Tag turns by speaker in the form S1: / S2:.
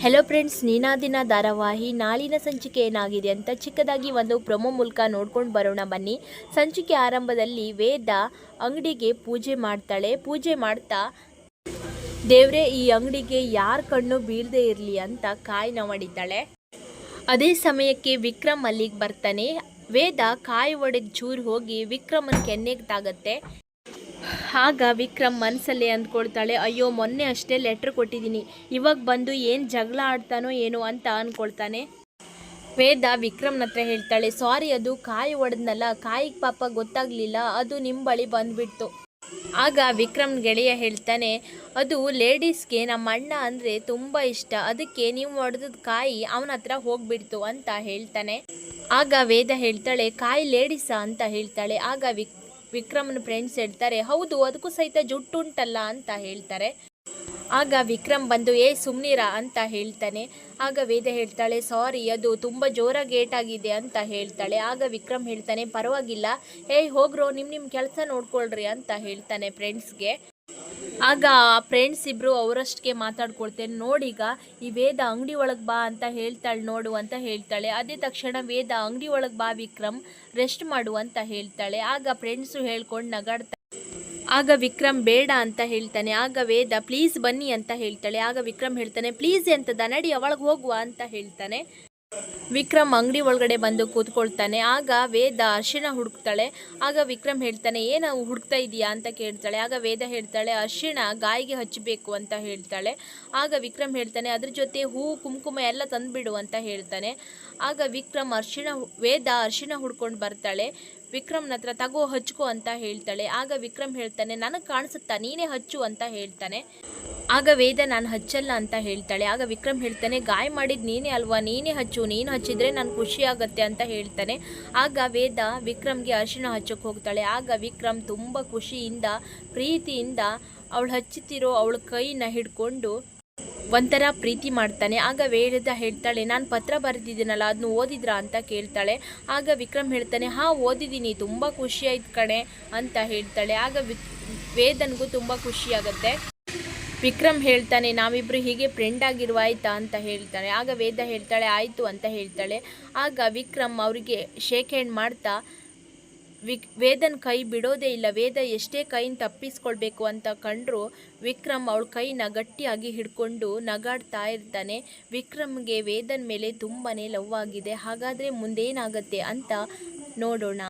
S1: Hello friends ನೀನಾದಿನ ಧಾರಾವಾಹಿ ನಾಳಿನ ಸಂಚಿಕೆ ಏನಾಗಿದೆ ಅಂತ ಚಿಕ್ಕದಾಗಿ ಒಂದು ಪ್ರೊಮೋ ಮೂಲಕ ನೋಡ್ಕೊಂಡು ಬರೋಣ ಬನ್ನಿ. ಸಂಚಿಕೆ ಆರಂಭದಲ್ಲಿ ವೇದ ಅಂಗಡಿಗೆ ಪೂಜೆ ಮಾಡ್ತಾಳೆ. ಪೂಜೆ ಮಾಡ್ತಾ, ದೇವ್ರೆ, ಈ ಅಂಗಡಿಗೆ ಯಾರ ಕಣ್ಣು ಬೀಳದೆ ಇರಲಿ ಅಂತ ಕಾಯಿನ ಹೊಡಿತಾಳೆ ಅದೇ ಸಮಯಕ್ಕೆ ವಿಕ್ರಮ್ ಅಲ್ಲಿಗೆ ಬರ್ತಾನೆ. ವೇದ ಕಾಯಿ ಒಡೆದ ಚೂರು ಹೋಗಿ ವಿಕ್ರಮನ್ ಕೆನ್ನೆಗೆ ತಾಗತ್ತೆ. ಆಗ ವಿಕ್ರಮ್ ಮನಸ್ಸಲ್ಲೇ ಅಂದ್ಕೊಳ್ತಾಳೆ, ಅಯ್ಯೋ, ಮೊನ್ನೆ ಅಷ್ಟೇ ಲೆಟ್ರ್ ಕೊಟ್ಟಿದ್ದೀನಿ. ಇವಾಗ ಬಂದು ಏನು ಜಗಳ ಆಡ್ತಾನೋ ಏನೋ ಅಂತ ಅಂದ್ಕೊಳ್ತಾನೆ ವೇದ ವಿಕ್ರಮ್ನ ಹತ್ರ ಹೇಳ್ತಾಳೆ, ಸಾರಿ ಅದು, ಕಾಯಿ ಒಡೆದ್ನಲ್ಲ, ಕಾಯಿಗೆ ಪಾಪ ಗೊತ್ತಾಗಲಿಲ್ಲ, ಅದು ನಿಮ್ಮ ಬಳಿ ಬಂದುಬಿಡ್ತು. ಆಗ ವಿಕ್ರಮ್ ಗೆಳೆಯ ಹೇಳ್ತಾನೆ, ಅದು ಲೇಡೀಸ್ಗೆ ನಮ್ಮ ಅಣ್ಣ ಅಂದರೆ ತುಂಬ ಇಷ್ಟ, ಅದಕ್ಕೆ ನೀವು ಹೊಡೆದದ ಕಾಯಿ ಅವನ ಹತ್ರ ಹೋಗ್ಬಿಡ್ತು, ಅಂತ ಹೇಳ್ತಾನೆ. ಆಗ ವೇದ ಹೇಳ್ತಾಳೆ, ಕಾಯಿ ಲೇಡೀಸಾ? ಅಂತ ಹೇಳ್ತಾಳೆ. ಆಗ ವಿಕ್ ವಿಕ್ರಮ್ನ ಫ್ರೆಂಡ್ಸ್ ಹೇಳ್ತಾರೆ, ಹೌದು, ಅದಕ್ಕೂ ಸಹಿತ ಜುಟ್ಟುಂಟಲ್ಲ ಅಂತ ಹೇಳ್ತಾರೆ. ಆಗ ವಿಕ್ರಮ್ ಬಂದು, ಏ ಸುಮ್ನಿರ ಅಂತ ಹೇಳ್ತಾನೆ. ಆಗ ವೇದ ಹೇಳ್ತಾಳೆ, ಸಾರಿ, ಅದು ತುಂಬ ಜೋರಾಗಿ ಏಟಾಗಿದೆ ಅಂತ ಹೇಳ್ತಾಳೆ. ಆಗ ವಿಕ್ರಮ್ ಹೇಳ್ತಾನೆ, ಪರವಾಗಿಲ್ಲ. ಏಯ್ ಹೋಗ್ರೋ ನಿಮ್ಮ ನಿಮ್ಮ ಕೆಲಸ ನೋಡ್ಕೊಳ್ರಿ ಅಂತ ಹೇಳ್ತಾನೆ ಫ್ರೆಂಡ್ಸ್ಗೆ ಆಗ ಫ್ರೆಂಡ್ಸ್ ಇಬ್ರು ಅವರಷ್ಟಕ್ಕೆ ಮಾತಾಡ್ಕೊಳ್ತೇನೆ, ನೋಡೀಗ ಈ ವೇದ ಅಂಗಡಿ ಒಳಗೆ ಬಾ ಅಂತ ಹೇಳ್ತಾಳೆ ನೋಡು ಅಂತ ಹೇಳ್ತಾಳೆ. ಅದೇ ತಕ್ಷಣ ವೇದ ಅಂಗಡಿ ಒಳಗೆ ಬಾ ವಿಕ್ರಮ್ ರೆಸ್ಟ್ ಮಾಡು ಅಂತ ಹೇಳ್ತಾಳೆ. ಆಗ ಫ್ರೆಂಡ್ಸು ಹೇಳ್ಕೊಂಡು ನಗಾಡ್ತಾ ಆಗ ವಿಕ್ರಮ್ ಬೇಡ ಅಂತ ಹೇಳ್ತಾನೆ. ಆಗ ವೇದ ಪ್ಲೀಸ್ ಬನ್ನಿ ಅಂತ ಹೇಳ್ತಾಳೆ. ಆಗ ವಿಕ್ರಮ್ ಹೇಳ್ತಾನೆ ಪ್ಲೀಸ್ ಎಂತದ, ನಡಿ, ಅವಳಿಗೆ ಹೋಗುವ ಅಂತ ಹೇಳ್ತಾನೆ. ವಿಕ್ರಮ್ ಅಂಗಡಿ ಒಳಗಡೆ ಬಂದು ಕೂತ್ಕೊಳ್ತಾನೆ. ಆಗ ವೇದ ಅರ್ಶಿಣ ಹುಡುಕ್ತಾಳೆ. ಆಗ ವಿಕ್ರಮ್ ಹೇಳ್ತಾನೆ, ಏನು ಹುಡುಕ್ತಾ ಇದೀಯಾ? ಅಂತ ಕೇಳ್ತಾಳೆ. ಆಗ ವೇದ ಹೇಳ್ತಾಳೆ, ಅರ್ಶಿಣ ಗಾಯಿಗೆ ಹಚ್ಚಬೇಕು ಅಂತ ಹೇಳ್ತಾಳೆ. ಆಗ ವಿಕ್ರಮ್ ಹೇಳ್ತಾನೆ, ಅದ್ರ ಜೊತೆ ಹೂ, ಕುಂಕುಮ ಎಲ್ಲ ತಂದುಬಿಡು ಅಂತ ಹೇಳ್ತಾನೆ. ಆಗ ವಿಕ್ರಮ್ ಅರ್ಶಿಣ ವೇದ ಅರ್ಶಿಣ ಹುಡ್ಕೊಂಡು ಬರ್ತಾಳೆ. ವಿಕ್ರಮ್ನ ಹತ್ರ, ತಗೋ, ಹಚ್ಕೋ ಅಂತ ಹೇಳ್ತಾಳೆ. ಆಗ ವಿಕ್ರಮ್ ಹೇಳ್ತಾನೆ, ನನಗೆ ಕಾಣಿಸುತ್ತಾ? ನೀನೇ ಹಚ್ಚು ಅಂತ ಹೇಳ್ತಾನೆ. ಆಗ ವೇದ ನಾನು ಹಚ್ಚಲ್ಲ ಅಂತ ಹೇಳ್ತಾಳೆ. ಆಗ ವಿಕ್ರಮ್ ಹೇಳ್ತಾನೆ, ಗಾಯ ಮಾಡಿದ ನೀನೇ ಅಲ್ವಾ? ನೀನೇ ಹಚ್ಚು, ನೀನು ಹಚ್ಚಿದ್ರೆ ನಾನು ಖುಷಿ ಆಗುತ್ತೆ ಅಂತ ಹೇಳ್ತಾನೆ. ಆಗ ವೇದ ವಿಕ್ರಮ್ಗೆ ಅರಿಶಿಣ ಹಚ್ಚಕ್ಕೆ ಹೋಗ್ತಾಳೆ. ಆಗ ವಿಕ್ರಮ್ ತುಂಬ ಖುಷಿಯಿಂದ, ಪ್ರೀತಿಯಿಂದ ಅವಳು ಹಚ್ಚುತ್ತಿರೋ ಅವಳ ಕೈನ ಹಿಡ್ಕೊಂಡು ಒಂಥರ ಪ್ರೀತಿ ಮಾಡ್ತಾನೆ. ಆಗ ವೇದ ಹೇಳ್ತಾಳೆ, ನಾನು ಪತ್ರ ಬರೆದಿದ್ದೀನಲ್ಲ ಅದನ್ನು ಓದಿದ್ರಾ ಅಂತ ಕೇಳ್ತಾಳೆ. ಆಗ ವಿಕ್ರಮ್ ಹೇಳ್ತಾನೆ, ಹಾಂ, ಓದಿದ್ದೀನಿ, ತುಂಬ ಖುಷಿ ಆಯ್ತು ಕಣೆ ಅಂತ ಹೇಳ್ತಾಳೆ. ಆಗ ವಿಕ್, ವೇದನಿಗೂ ತುಂಬ ಖುಷಿ ಆಗುತ್ತೆ. ವಿಕ್ರಮ್ ಹೇಳ್ತಾನೆ ನಾವಿಬ್ಬರು ಹೀಗೆ ಫ್ರೆಂಡ್ ಆಗಿರುವ ಆಯ್ತಾ? ಅಂತ ಹೇಳ್ತಾನೆ. ಆಗ ವೇದ ಹೇಳ್ತಾಳೆ, ಆಯಿತು ಅಂತ ಹೇಳ್ತಾಳೆ. ಆಗ ವಿಕ್ರಮ್ ಅವರಿಗೆ ಶೇಕ್ ಹ್ಯಾಂಡ್ ಮಾಡ್ತಾ, ವಿಕ್, ವೇದನ್ ಕೈ ಬಿಡೋದೇ ಇಲ್ಲ, ವೇದ ಎಷ್ಟೇ ಕೈನ ತಪ್ಪಿಸ್ಕೊಳ್ಬೇಕು ಅಂತ ಕಂಡ್ರು, ವಿಕ್ರಮ್ ಅವಳ ಕೈನ ಗಟ್ಟಿಯಾಗಿ ಹಿಡ್ಕೊಂಡು ನಗಾಡ್ತಾ ಇರ್ತಾನೆ. ವಿಕ್ರಮ್ಗೆ ವೇದನ್ ಮೇಲೆ ತುಂಬಾ ಲವ್ ಆಗಿದೆ. ಹಾಗಾದರೆ ಮುಂದೇನಾಗತ್ತೆ ಅಂತ ನೋಡೋಣ.